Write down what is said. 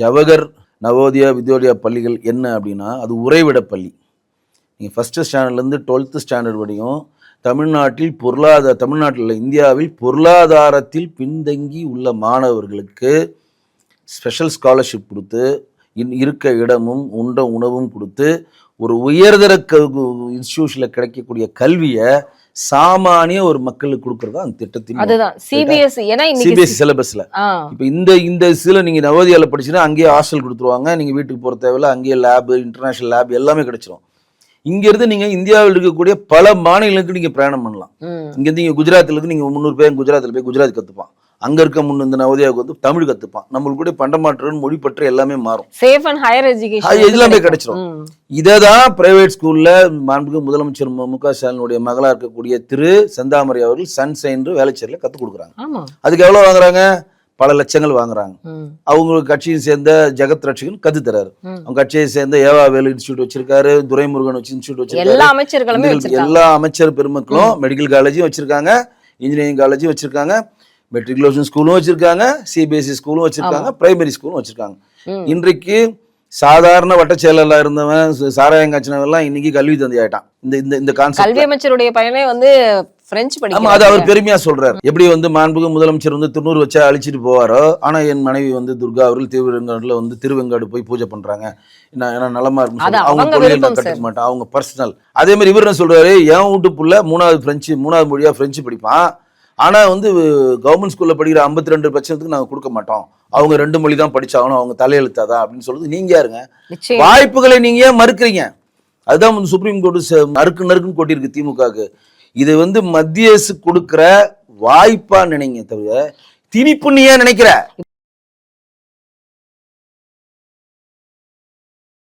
ஜவஹர் நவோதயா வித்யோதயா பள்ளிகள் என்ன அப்படின்னா அது உறைவிட பள்ளி. நீங்கள் ஃபஸ்ட்டு ஸ்டாண்டர்ட்லேருந்து டுவெல்த்து ஸ்டாண்டர்ட் வரையும் தமிழ்நாட்டில் பொருளாதார தமிழ்நாட்டில் இந்தியாவில் பொருளாதாரத்தில் பின்தங்கி உள்ள மாணவர்களுக்கு ஸ்பெஷல் ஸ்காலர்ஷிப் கொடுத்து இன் இருக்க இடமும் உண்ட உணவும் கொடுத்து ஒரு உயர்தர க இன்ஸ்டியூஷனில் கிடைக்கக்கூடிய கல்வியை சாமானிய ஒரு மக்களுக்கு கொடுக்கறது அந்த திட்டத்தின் அதுதான். சிபிஎஸ்சி. ஏன்னா சிபிஎஸ்சி சிலபஸ்ல இப்போ இந்த இந்த இதில் நீங்கள் நவோதயால படிச்சுன்னா அங்கேயே ஹாஸ்டல் கொடுத்துருவாங்க. நீங்கள் வீட்டுக்கு போகிற தேவையில்ல அங்கேயே லேபு இன்டர்நேஷனல் லேப் எல்லாமே கிடைச்சிரும். இங்கேருந்து நீங்கள் இந்தியாவில் இருக்கக்கூடிய பல மாநிலங்களுக்கு நீங்கள் பிரயாணம் பண்ணலாம். இங்கேருந்து நீங்கள் குஜராத்தில் இருந்து நீங்கள் முந்நூறு பேர் குஜராத்தில் போய் குஜராத் கற்றுப்பான் அங்கே இருக்க முன்னு இந்த நவோதயாவுக்கு வந்து தமிழ் கற்றுப்பான் நம்மளுக்கு கூட பண்டமாற்று மொழி பற்று எல்லாமே மாறும். சேஃப் அண்ட் ஹையர் அது எஜுகேஷன் எல்லாமே கிடைச்சிரும். இதை தான் பிரைவேட் ஸ்கூல்ல மாண்புமிகு முதலமைச்சர் மு க. ஸ்டாலினுடைய மகளா இருக்கக்கூடிய திரு. செந்தாமரை அவர்கள் சன்சைன் வேலைச்சேரியில் கற்றுக் கொடுக்குறாங்க. அதுக்கு எவ்வளோ வாங்குறாங்க? பல லட்சங்கள் வாங்குறாங்க. ம், அவங்க கட்சியை சேர்ந்த ஜெகத் ரட்சகன் கத்து தராரு. அவங்க கட்சியை சேர்ந்த ஏவா வேலு இன்ஸ்டியூட் வச்சிருக்காரு துரைமுருகன் வச்சு இன்ஸ்டியூட் வச்சிருக்காரு. எல்லா அமைச்சர்களுமே எல்லா அமைச்சர் பெருமக்களும் மெடிக்கல் காலேஜும் வச்சிருக்காங்க இன்ஜினியரிங் காலேஜும் வச்சிருக்காங்க. மெட்ரிகுலேஷன் ஸ்கூலும் வச்சிருக்காங்க சிபிஎஸ்சி ஸ்கூலும் வச்சிருக்காங்க பிரைமரி ஸ்கூலும் வச்சிருக்காங்க. இன்றைக்கு சாதாரண வட்டச் செயலாளர் இருந்தவன் ச- சாராயம் காய்ச்சினவெல்லாம் இன்னைக்கு கல்வி தந்தி ஆயிட்டான். இந்த இந்த இந்த கான்செப்ட் கல்வி அமைச்சருடைய பையனே வந்து பிரெஞ்சு ஆமா அது அவர் பெருமையா சொல்றாரு. எப்படி வந்து மாண்புகு முதலமைச்சர் வந்து திருநூறு வச்சா அழிச்சிட்டு போவாரோ ஆனா என் மனைவி வந்து துர்கா அவர்கள் திருவெங்காடுல வந்து திருவெங்காடு போய் பூஜை பண்றாங்க. நான் நலமா இருக்கும் அவங்க கொள்கையில விருப்பம் கட்டுக்க மாட்டேன் அவங்க பர்சனல் அதே மாதிரி இவர் என்ன சொல்றாரு என் வீட்டு புள்ள மூணாவது பிரெஞ்சு மூணாவது மொழியா பிரெஞ்சு படிப்பான். ஆனா வந்து கவர்மெண்ட் ஸ்கூல்ல படிக்கிற 52% ரெண்டு பட்சத்துக்கு நாங்க கொடுக்க மாட்டோம். அவங்க ரெண்டு மொழி தான் படிச்சாகணும் அவங்க தலையெழுத்தாதான் அப்படின்னு சொல்றது நீங்க யாருங்க? வாய்ப்புகளை நீங்க ஏன் மறுக்கிறீங்க? அதுதான் வந்து சுப்ரீம் கோர்ட்டு நறுக்கு நறுக்குன்னு கொட்டியிருக்கு திமுகவுக்கு. இது வந்து மத்திய அரசு கொடுக்கிற வாய்ப்பா நினைங்க தவிர திணிப்புன்னு ஏன் நினைக்கிற?